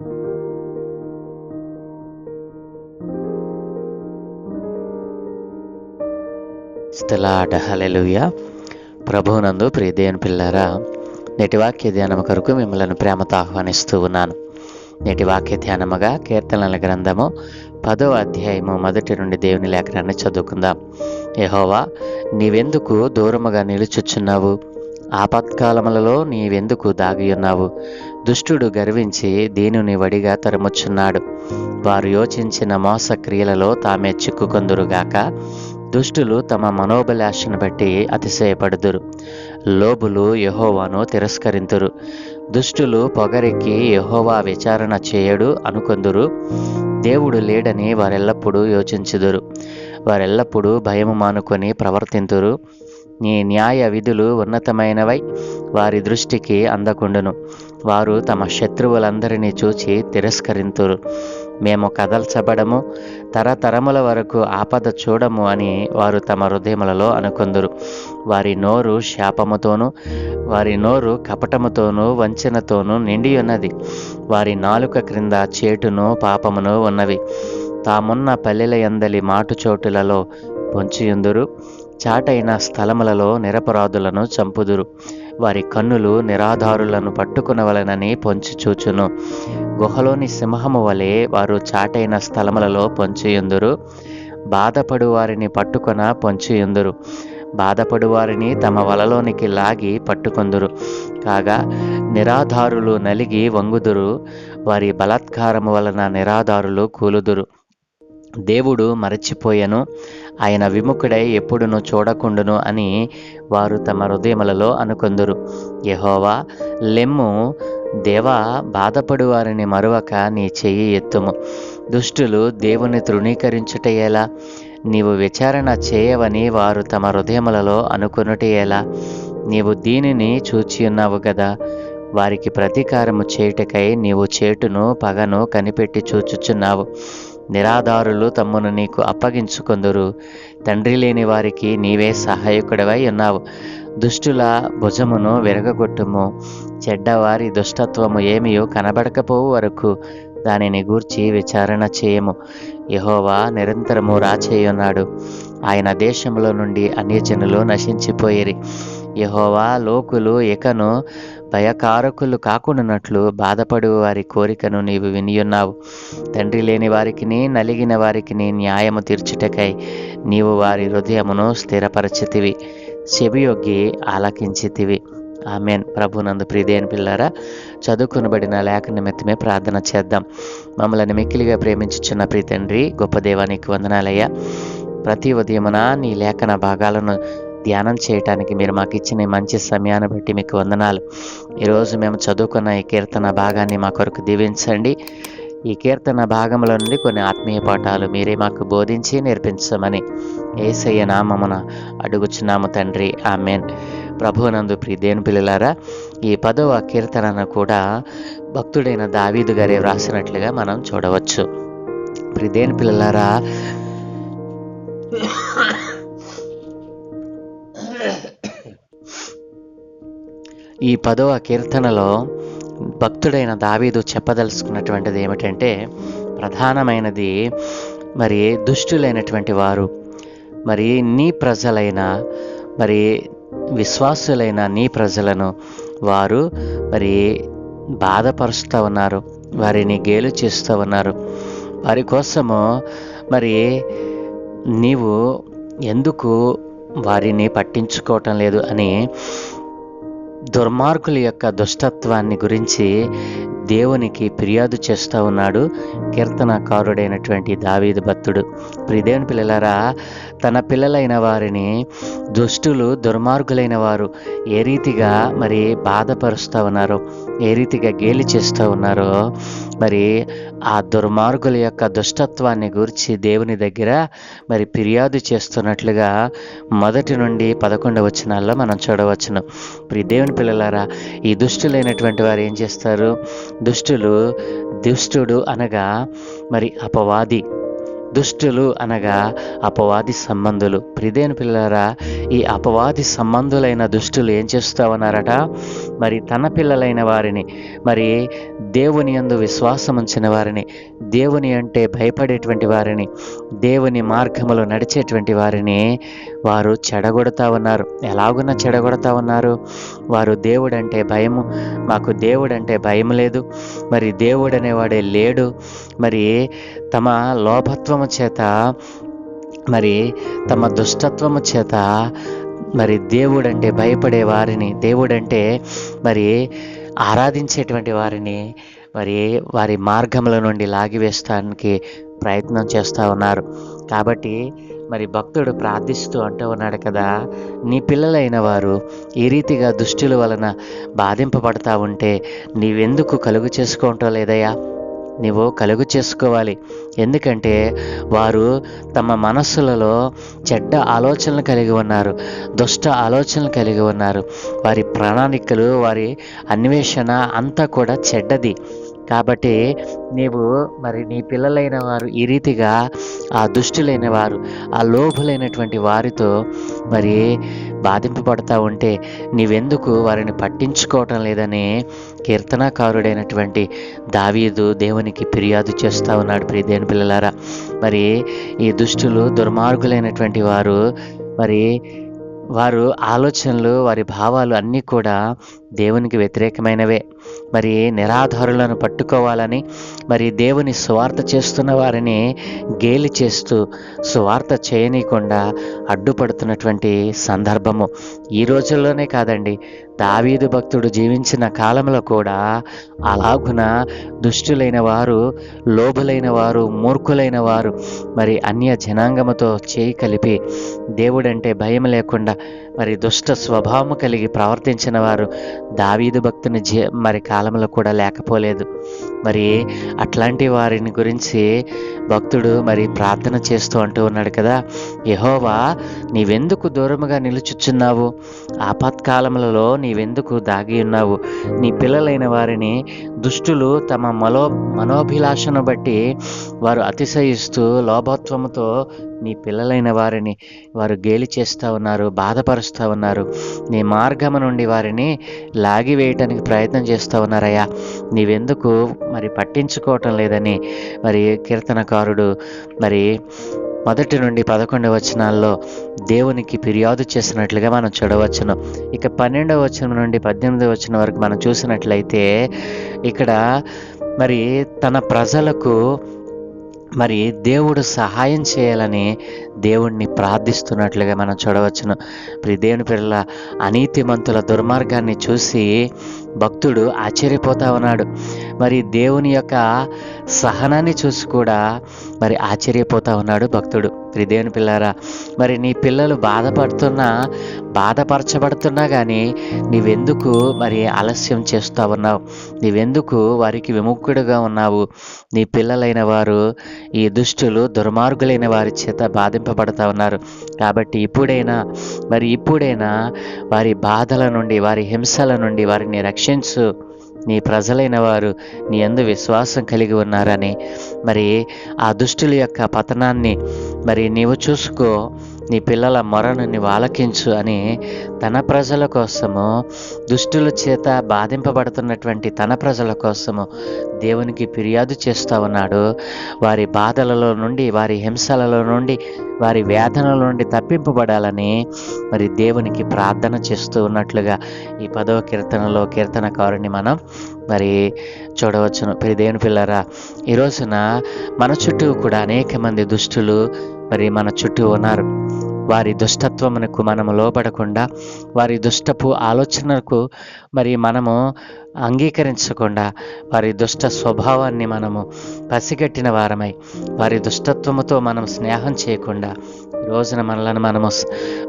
స్థలాట hallelujah ప్రభువునందు ప్రియదేవుని పిల్లరా నేటి వాక్య ధ్యానము కొరకు మిమ్మల్ని ప్రేమతో ఆహ్వానిస్తూ ఉన్నాను. నేటి వాక్య ధ్యానముగా కీర్తనల గ్రంథము పదో అధ్యాయము మొదటి నుండి దేవుని లేఖనాన్ని చదువుకుందాం. యహోవా నీవెందుకు దూరముగా నిలుచుచున్నావు? ఆపత్కాలములలో నీవెందుకు దాగి ఉన్నావు? దుష్టుడు గర్వించి దీనుని వడిగా తరుముచున్నాడు. వారు యోచించిన మోస క్రియలలో తామే చిక్కుకొందురుగాక దుష్టులు తమ మనోభిలాషను బట్టి అతిశయపడుదురు. లోబులు యహోవాను తిరస్కరింతురు. దుష్టులు పొగరికి యహోవా విచారణ చేయడు అనుకొందురు. దేవుడు లేడని వారెల్లప్పుడూ యోచించుదురు. వారెల్లప్పుడూ భయము మానుకొని ప్రవర్తింతురు. నీ న్యాయ విధులు ఉన్నతమైనవై వారి దృష్టికి అందకుండును. వారు తమ శత్రువులందరినీ చూచి తిరస్కరింతురు. మేము కదల్చబడము తరతరముల వరకు ఆపద చూడము అని వారు తమ హృదయములలో అనుకొందురు. వారి నోరు శాపముతోనూ వారి నోరు కపటముతోనూ వంచనతోనూ నిండి ఉన్నది. వారి నాలుక క్రింద చేటును పాపమును ఉన్నవి. తామున్న పల్లెల ఎందలి మాటు చోటులలో పొంచియుందురు. చాటైన స్థలములలో నిరపరాధులను చంపుదురు. వారి కన్నులు నిరాధారులను పట్టుకునవలనని పొంచి చూచును. గుహలోని సింహము వలె వారు చాటైన స్థలములలో పొంచియుందురు. బాధపడు వారిని పట్టుకొన పొంచియుందురు. బాధపడు వారిని తమ వలలోనికి లాగి పట్టుకొందురు. కాగా నిరాధారులు నలిగి వంగుదురు. వారి బలాత్కారము వలన నిరాధారులు కూలుదురు. దేవుడు మరచిపోయెను. ఆయన విముఖుడై ఎప్పుడును చూడకుండును అని వారు తమ హృదయములలో అనుకొందురు. యహోవా లెమ్ము దేవా బాధపడు వారిని మరువక నీ చెయ్యి ఎత్తుము. దుష్టులు దేవుని తృణీకరించుట ఎలా నీవు విచారణ చేయవని వారు తమ హృదయములలో అనుకొనుట ఎలా నీవు దీనిని చూచి ఉన్నావు కదా వారికి ప్రతీకారము చేయుటకై నీవు చేటును పగను కనిపెట్టి చూచుచున్నావు. నిరాధారులు తమ్మును నీకు అప్పగించుకొందురు తండ్రి లేని వారికి నీవే సహాయకుడవై ఉన్నావు. దుష్టుల భుజమును విరగగొట్టుము. చెడ్డవారి దుష్టత్వము ఏమియో కనబడకపోవు వరకు దానిని గూర్చి విచారణ చేయము. యహోవా నిరంతరము రాచేయున్నాడు. ఆయన దేశంలో నుండి అన్యజనులు నశించిపోయిరి. యహోవా లోకులు ఇకను భయకారకులు కాకుండానట్లు బాధపడు వారి కోరికను నీవు వినియున్నావు. తండ్రి లేని వారికిని నలిగిన వారికిని న్యాయము తీర్చుటకై నీవు వారి హృదయమును స్థిరపరచితివి. చెవియొగ్గి ఆలకించితివి. ఆమెన్. ప్రభునందు ప్రిదేని పిల్లారా చదువుకునబడిన లేఖ నిమిత్తమే ప్రార్థన చేద్దాం. మమ్మల్ని మిక్కిలిగా ప్రేమించుచున్న ప్రీ తండ్రి గొప్ప దేవానికి వందనాలయ్యా. ప్రతి ఉదయమున నీ లేఖన భాగాలను ధ్యానం చేయటానికి మీరు మాకు ఇచ్చిన మంచి సమయాన్ని బట్టి మీకు వందనాలు. ఈరోజు మేము చదువుకున్న ఈ కీర్తన భాగాన్ని మా కొరకు దీవించండి. ఈ కీర్తన భాగంలో నుండి కొన్ని ఆత్మీయ పాఠాలు మీరే మాకు బోధించి నేర్పించమని ఏసయ్య నామమున అడుగుచున్నాము తండ్రి. ఆమెన్. ప్రభునందు ప్రియదేని పిల్లలారా ఈ పదవ కీర్తనను కూడా భక్తుడైన దావీదు గారే వ్రాసినట్లుగా మనం చూడవచ్చు. ప్రియదేని పిల్లలారా ఈ పదవ కీర్తనలో భక్తుడైన దావీదు చెప్పదలుచుకున్నటువంటిది ఏమిటంటే ప్రధానమైనది మరి దుష్టులైనటువంటి వారు. మరి నీ ప్రజలైన మరి విశ్వాసులైన నీ ప్రజలను వారు మరి బాధపరుస్తూ ఉన్నారు వారిని గేలు చేస్తూ ఉన్నారు. వారి కోసము మరి నీవు ఎందుకు వారిని పట్టించుకోవటం లేదు అని దుర్మార్గుల యొక్క దుష్టత్వాన్ని గురించి దేవునికి ఫిర్యాదు చేస్తూ ఉన్నాడు కీర్తనకారుడైనటువంటి దావీదు భక్తుడు. ప్రిదేవుని పిల్లలారా తన పిల్లలైన వారిని దుష్టులు దుర్మార్గులైన వారు ఏ రీతిగా మరి బాధపరుస్తూ ఉన్నారో ఏ రీతిగా గేలి చేస్తూ ఉన్నారో మరి ఆ దుర్మార్గుల యొక్క దుష్టత్వాన్ని గురించి దేవుని దగ్గర మరి ఫిర్యాదు చేస్తున్నట్లుగా మొదటి నుండి పదకొండు వచనాల్లో మనం చూడవచ్చును. ప్రి దేవుని పిల్లలారా ఈ దుష్టులైనటువంటి వారు ఏం చేస్తారు? దుష్టులు దుష్టుడు అనగా మరి అపవాది. దుష్టులు అనగా అపవాది సంబంధులు. ప్రిదేని పిల్లరా ఈ అపవాది సంబంధులైన దుష్టులు ఏం చేస్తూ ఉన్నారట? మరి తన పిల్లలైన వారిని మరి దేవుని యందు విశ్వాసం ఉంచిన వారిని దేవుని అంటే భయపడేటువంటి వారిని దేవుని మార్గములో నడిచేటువంటి వారిని వారు చెడగొడతా ఉన్నారు. ఎలాగున్నా చెడగొడతా ఉన్నారు? వారు దేవుడు అంటే భయము. మాకు దేవుడు అంటే భయం లేదు. మరి దేవుడు అనేవాడే లేడు. మరి తమ లోభత్వము చేత మరి తమ దుష్టత్వము చేత మరి దేవుడంటే భయపడే వారిని దేవుడంటే మరి ఆరాధించేటువంటి వారిని మరి వారి మార్గముల నుండి లాగివేస్తానికి ప్రయత్నం చేస్తూ ఉన్నారు. కాబట్టి మరి భక్తుడు ప్రార్థిస్తూ అంటూ ఉన్నాడు కదా. నీ పిల్లలైన వారు ఈ రీతిగా దుష్టుల వలన బాధింపబడతా ఉంటే నీవెందుకు కలుగు చేసుకోవటం లేదయ్యా? నీవు కలుగు చేసుకోవాలి. ఎందుకంటే వారు తమ మనస్సులలో చెడ్డ ఆలోచనలు కలిగి ఉన్నారు దుష్ట ఆలోచనలు కలిగి ఉన్నారు. వారి ప్రణాళికలు వారి అన్వేషణ అంతా కూడా చెడ్డది. కాబట్టి నీవు మరి నీ పిల్లలైన వారు ఈ రీతిగా ఆ దుష్టులైన వారు ఆ లోభులైనటువంటి వారితో మరి బాధింపబడతా ఉంటే నీవెందుకు వారిని పట్టించుకోవటం లేదని కీర్తనాకారుడైనటువంటి దావీదు దేవునికి ఫిర్యాదు చేస్తూ ఉన్నాడు ప్రియ దేని పిల్లలారా. మరి ఈ దుష్టులు దుర్మార్గులైనటువంటి వారు మరి వారు ఆలోచనలు వారి భావాలు అన్నీ కూడా దేవునికి వ్యతిరేకమైనవే. మరి నిరాధారులను పట్టుకోవాలని మరి దేవుని సువార్త చేస్తున్న వారిని గేలి చేస్తూ సువార్త చేయనీయకుండా అడ్డుపడుతున్నటువంటి సందర్భము. ఈ రోజుల్లోనే కాదండి దావీదు భక్తుడు జీవించిన కాలంలో కూడా అలాగున దుష్టులైన వారు లోభులైన వారు మూర్ఖులైన వారు మరి అన్య జనాంగముతో చేయి కలిపి దేవుడంటే భయం లేకుండా మరి దుష్ట స్వభావం కలిగి ప్రవర్తించిన వారు దావీదు భక్తుని జీ మరి కాలంలో కూడా లేకపోలేదు. మరి అట్లాంటి వారిని గురించి భక్తుడు మరి ప్రార్థన చేస్తూ అంటూ ఉన్నాడు కదా. యహోవా నీవెందుకు దూరముగా నిలుచుచున్నావు? ఆపత్కాలములలో నీవెందుకు దాగి ఉన్నావు? నీ పిల్లలైన వారిని దుష్టులు తమ మనో మనోభిలాషను బట్టి వారు అతిశయిస్తూ లోభత్వముతో నీ పిల్లలైన వారిని వారు గేలి చేస్తూ ఉన్నారు బాధపరుస్తూ ఉన్నారు. నీ మార్గము నుండి వారిని లాగివేయటానికి ప్రయత్నం చేస్తూ ఉన్నారయ్యా. నీవెందుకు మరి పట్టించుకోవటం లేదని మరి కీర్తనకారుడు మరి మొదటి నుండి పదకొండవ వచనాల్లో దేవునికి ఫిర్యాదు చేసినట్లుగా మనం చూడవచ్చును. ఇక పన్నెండవ వచనం నుండి పద్దెనిమిదవ వచనం వరకు మనం చూసినట్లయితే ఇక్కడ మరి తన ప్రజలకు మరి దేవుడు సహాయం చేయాలని దేవుణ్ణి ప్రార్థిస్తున్నట్లుగా మనం చూడవచ్చును. మరి దేవుని పిల్లల అనీతిమంతుల దుర్మార్గాన్ని చూసి భక్తుడు ఆశ్చర్యపోతా ఉన్నాడు. మరి దేవుని యొక్క సహనాన్ని చూసి కూడా మరి ఆశ్చర్యపోతా ఉన్నాడు భక్తుడు. ప్రి దేవుని పిల్లారా మరి నీ పిల్లలు బాధపడుతున్నా బాధపరచబడుతున్నా కానీ నీవెందుకు మరి ఆలస్యం చేస్తూ ఉన్నావు? నీవెందుకు వారికి విముఖుడుగా ఉన్నావు? నీ పిల్లలైన వారు ఈ దుష్టులు దుర్మార్గులైన వారి చేత బాధింపబడతా ఉన్నారు. కాబట్టి ఇప్పుడైనా మరి ఇప్పుడైనా వారి బాధల నుండి వారి హింసల నుండి వారిని రక్షించు. నీ ప్రజలైన వారు నీ అందు విశ్వాసం కలిగి ఉన్నారని. మరి ఆ దుష్టుల యొక్క పతనాన్ని మరి నీవు చూసుకో. నీ పిల్లల మొరను నీవు ఆలకించు అని తన ప్రజల కోసము దుష్టుల చేత బాధింపబడుతున్నటువంటి తన ప్రజల కోసము దేవునికి ఫిర్యాదు చేస్తూ ఉన్నాడు. వారి బాధలలో నుండి వారి హింసలలో నుండి వారి వేదనల నుండి తప్పింపబడాలని మరి దేవునికి ప్రార్థన చేస్తూ ఉన్నట్లుగా ఈ పదవ కీర్తనలో కీర్తనకారుని మనం మరి చూడవచ్చును. మరి దేవుని పిల్లరా ఈ రోజున మన చుట్టూ కూడా అనేక మంది దుష్టులు మరి మన చుట్టూ ఉన్నారు. వారి దుష్టత్వమునకు మనము లోబడకుండా వారి దుష్టపు ఆలోచనలకు మరి మనము అంగీకరించకుండా వారి దుష్ట స్వభావాన్ని మనము పసిగట్టిన వారమై వారి దుష్టత్వముతో మనం స్నేహం చేయకుండా రోజున మనలను మనము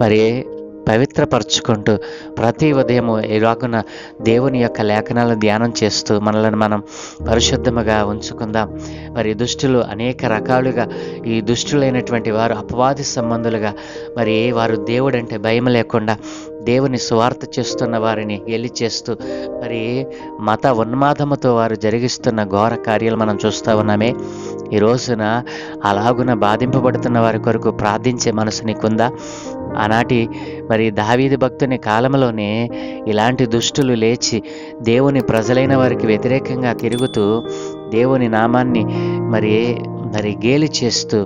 మరి పవిత్రపరచుకుంటూ ప్రతి ఉదయము ఇలాగున దేవుని యొక్క లేఖనాలను ధ్యానం చేస్తూ మనల్ని మనం పరిశుద్ధముగా ఉంచుకుందాం. మరి దుష్టులు అనేక రకాలుగా ఈ దుష్టులైనటువంటి వారు అపవాది సంబంధులుగా మరి వారు దేవుడంటే భయం లేకుండా దేవుని స్వార్థ చేస్తున్న వారిని గెలి చేస్తూ మరి మత ఉన్మాదముతో వారు జరిగిస్తున్న ఘోర కార్యాలు మనం చూస్తూ ఉన్నామే. ఈ రోజున అలాగున బాధింపబడుతున్న వారి కొరకు ప్రార్థించే మనసు నీకుందా? ఆనాటి మరి దావీది భక్తుని కాలంలోనే ఇలాంటి దుష్టులు లేచి దేవుని ప్రజలైన వారికి వ్యతిరేకంగా తిరుగుతూ దేవుని నామాన్ని మరి మరి గేలి చేస్తూ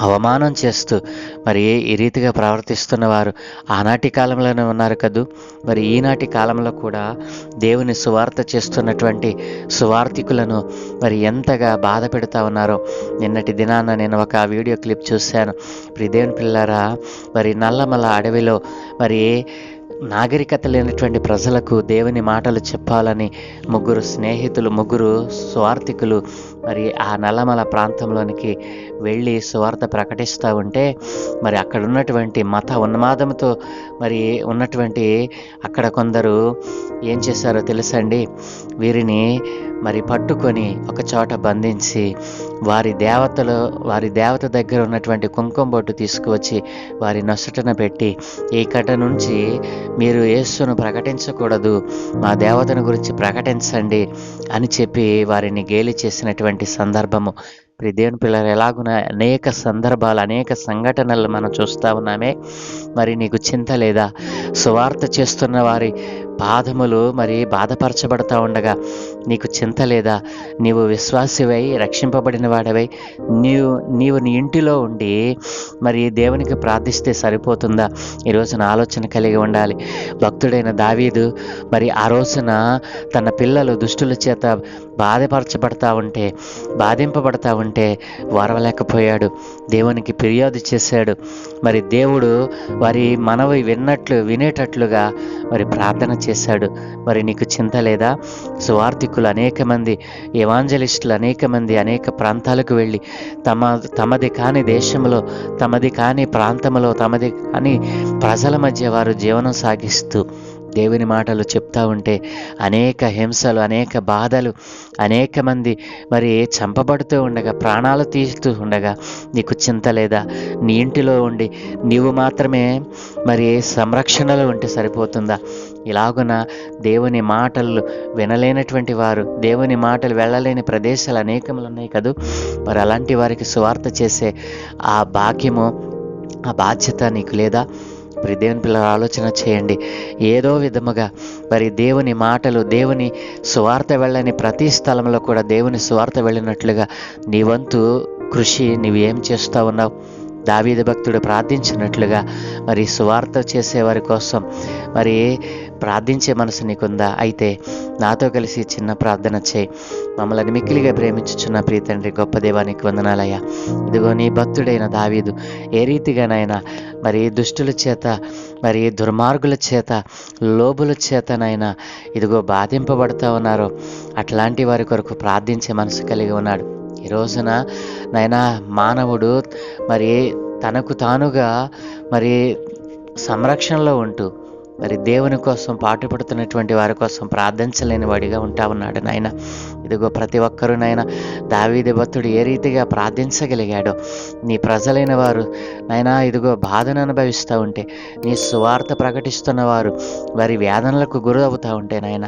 అవమానం చేస్తూ మరి ఈ రీతిగా ప్రవర్తిస్తున్న వారు ఆనాటి కాలంలోనే ఉన్నారు కదూ? మరి ఈనాటి కాలంలో కూడా దేవుని సువార్త చేస్తున్నటువంటి సువార్థికులను మరి ఎంతగా బాధ పెడతా ఉన్నారో. నిన్నటి దినాన నేను ఒక వీడియో క్లిప్ చూశాను. మరి దేవుని పిల్లరా మరి నల్లమల అడవిలో మరి నాగరికత లేనటువంటి ప్రజలకు దేవుని మాటలు చెప్పాలని ముగ్గురు స్నేహితులు ముగ్గురు స్వార్థికులు మరి ఆ నల్లమల ప్రాంతంలోనికి వెళ్ళి సువార్త ప్రకటిస్తూ ఉంటే మరి అక్కడ ఉన్నటువంటి మత ఉన్మాదంతో మరి ఉన్నటువంటి అక్కడ కొందరు ఏం చేశారో తెలుసండి? వీరిని మరి పట్టుకొని ఒక చోట బంధించి వారి దేవతలు వారి దేవత దగ్గర ఉన్నటువంటి కుంకుమ బొట్టు తీసుకువచ్చి వారి నొసటన పెట్టి ఈ కట నుంచి మీరు యేసును ప్రకటించకూడదు మా దేవతను గురించి ప్రకటించండి అని చెప్పి వారిని గేలి చేసినటువంటి సందర్భము. ప్రి దేవుని పిల్లలు ఎలాగున అనేక సందర్భాలు అనేక సంఘటనలు మనం చూస్తూ ఉన్నామే. మరి నీకు చింత లేదా? సువార్త చేస్తున్న వారి పాదములు మరి బాధపరచబడతా ఉండగా నీకు చింత లేదా? నీవు విశ్వాసివై రక్షింపబడిన వాడవై నీవు నీవు నీ ఇంటిలో ఉండి మరి దేవునికి ప్రార్థిస్తే సరిపోతుందా? ఈ రోజున ఆలోచన కలిగి ఉండాలి. భక్తుడైన దావీదు మరి ఆ రోజున తన పిల్లలు దుష్టుల చేత బాధపరచబడతా ఉంటే బాధింపబడతా ఉంటే వరవలేకపోయాడు. దేవునికి ఫిర్యాదు చేశాడు. మరి దేవుడు వారి మనవి విన్నట్లు వినేటట్లుగా మరి ప్రార్థన చేశాడు. మరి నీకు చింత లేదా? సువార్థికులు అనేక మంది ఎవాంజలిస్టులు అనేక మంది అనేక ప్రాంతాలకు వెళ్ళి తమ తమది కాని దేశంలో తమది కాని ప్రాంతంలో తమది కాని ప్రజల మధ్య వారు జీవనం సాగిస్తూ దేవుని మాటలు చెప్తా ఉంటే అనేక హింసలు అనేక బాధలు అనేక మంది మరి చంపబడుతూ ఉండగా ప్రాణాలు తీస్తూ ఉండగా నీకు చింత లేదా? నీ ఇంటిలో ఉండి నీవు మాత్రమే మరి సంరక్షణలో ఉంటే సరిపోతుందా? ఇలాగున దేవుని మాటలు వినలేనటువంటి వారు దేవుని మాటలు వెళ్ళలేని ప్రదేశాలు అనేకములు ఉన్నాయి కదూ? మరి అలాంటి వారికి సువార్త చేసే ఆ భాగ్యము ఆ బాధ్యత నీకు లేదా? మరి దేవుని పిల్లల ఆలోచన చేయండి. ఏదో విధముగా మరి దేవుని మాటలు దేవుని సువార్త వెళ్ళని ప్రతి స్థలంలో కూడా దేవుని సువార్త వెళ్ళినట్లుగా నీ వంతు కృషి నీవు ఏం చేస్తూ ఉన్నావు? దావీద భక్తుడు ప్రార్థించినట్లుగా మరి సువార్త చేసేవారి కోసం మరి ప్రార్థించే మనసు నీకుందా? అయితే నాతో కలిసి చిన్న ప్రార్థన చేయి. మమ్మల్ని మిక్కిలిగా ప్రేమించుచున్న ప్రీతండ్రి గొప్ప దేవానికి వందనాలయ్యా. ఇదిగో నీ భక్తుడైన దావీదు. ఏ రీతిగానైనా మరి దుష్టుల చేత మరి దుర్మార్గుల చేత లోబుల చేతనైనా ఇదిగో బాధింపబడుతూ ఉన్నారో అట్లాంటి వారి కొరకు ప్రార్థించే మనసు కలిగి ఉన్నాడు. ఈ రోజున నైనా మానవుడు మరి తనకు తానుగా మరి సంరక్షణలో ఉంటూ మరి దేవుని కోసం పాటుపడుతున్నటువంటి వారి కోసం ప్రార్థించలేని వాడిగా ఉంటా ఉన్నాడు నాయన. ఇదిగో ప్రతి ఒక్కరూ నాయన దావీది భక్తుడు ఏ రీతిగా ప్రార్థించగలిగాడో నీ ప్రజలైన వారు నాయనా ఇదిగో బాధను అనుభవిస్తూ ఉంటే నీ సువార్త ప్రకటిస్తున్న వారు వారి వేదనలకు గురి అవుతూ ఉంటే నాయన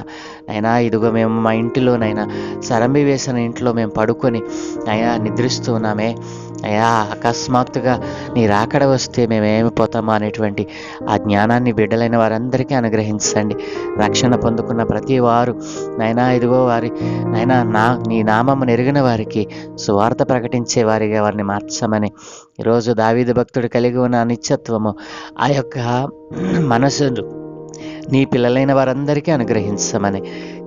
అయినా ఇదిగో మేము మా ఇంటిలోనైనా సరంబి వేసిన ఇంట్లో మేము పడుకొని అయ్యా నిద్రిస్తూ ఉన్నామే. అయ్యా అకస్మాత్తుగా నీ రాకడ వస్తే మేమేమి ఏమిపోతామో అనేటువంటి ఆ జ్ఞానాన్ని బిడ్డలైన వారందరికీ అనుగ్రహించండి. రక్షణ పొందుకున్న ప్రతి వారు నైనా ఇదిగో వారి నైనా నా నీ నామము నెరిగిన వారికి సువార్త ప్రకటించే వారిగా వారిని మార్చమని. ఈరోజు దావీదు భక్తుడు కలిగి ఉన్న నిత్యత్వము ఆ యొక్క మనసు నీ పిల్లలైన వారందరికీ అనుగ్రహించమని.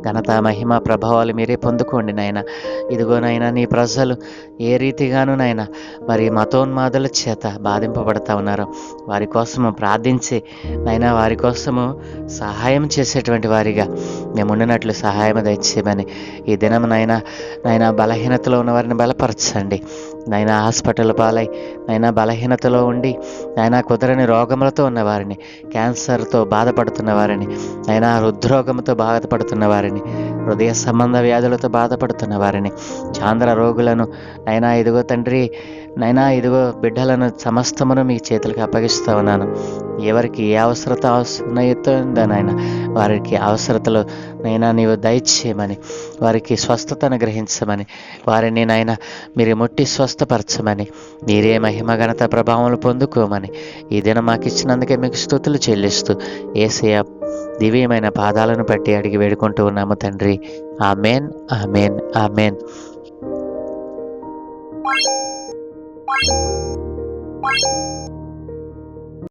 ఘనత మహిమ ప్రభావాలు మీరే పొందుకోండి నాయన. ఇదిగో నాయన నీ ప్రజలు ఏ రీతిగాను నాయన మరి మతోన్మాదుల చేత బాధింపబడతా ఉన్నారో. వారి కోసము ప్రార్థించి నాయన వారి కోసము సహాయం చేసేటువంటి వారిగా మేము ఉండినట్లు సహాయం దయచేయమని ఈ దినం నాయన నాయన బలహీనతలో ఉన్న వారిని బలపరచండి. నాయన హాస్పిటల్ పాలై నాయన బలహీనతలో ఉండి నాయన కుదరని రోగములతో ఉన్నవారిని క్యాన్సర్తో బాధపడుతున్న వారిని నాయన హృద్రోగంతో బాధపడుతున్న వారిని హృదయ సంబంధ వ్యాధులతో బాధపడుతున్న వారిని చాంద్ర రోగులను అయినా ఇదిగో తండ్రి నైనా ఇదిగో బిడ్డలను సమస్తమును మీ చేతులకు అప్పగిస్తూ ఉన్నాను. ఎవరికి ఏ అవసరత ఉన్నాయితుందో నాయన వారికి అవసరతలు నైనా నీవు దయచేయమని వారికి స్వస్థతను గ్రహించమని వారిని నాయన మీరు ముట్టి స్వస్థపరచమని మీరే మహిమ ఘనత ప్రభావం పొందుకోమని ఈ దినం మాకు ఇచ్చినందుకే మీకు స్థుతులు చెల్లిస్తూ ఏసయ దివ్యమైన పాదాలను బట్టి అడిగి వేడుకుంటూ ఉన్నాము తండ్రి. Amen amen amen. Bye.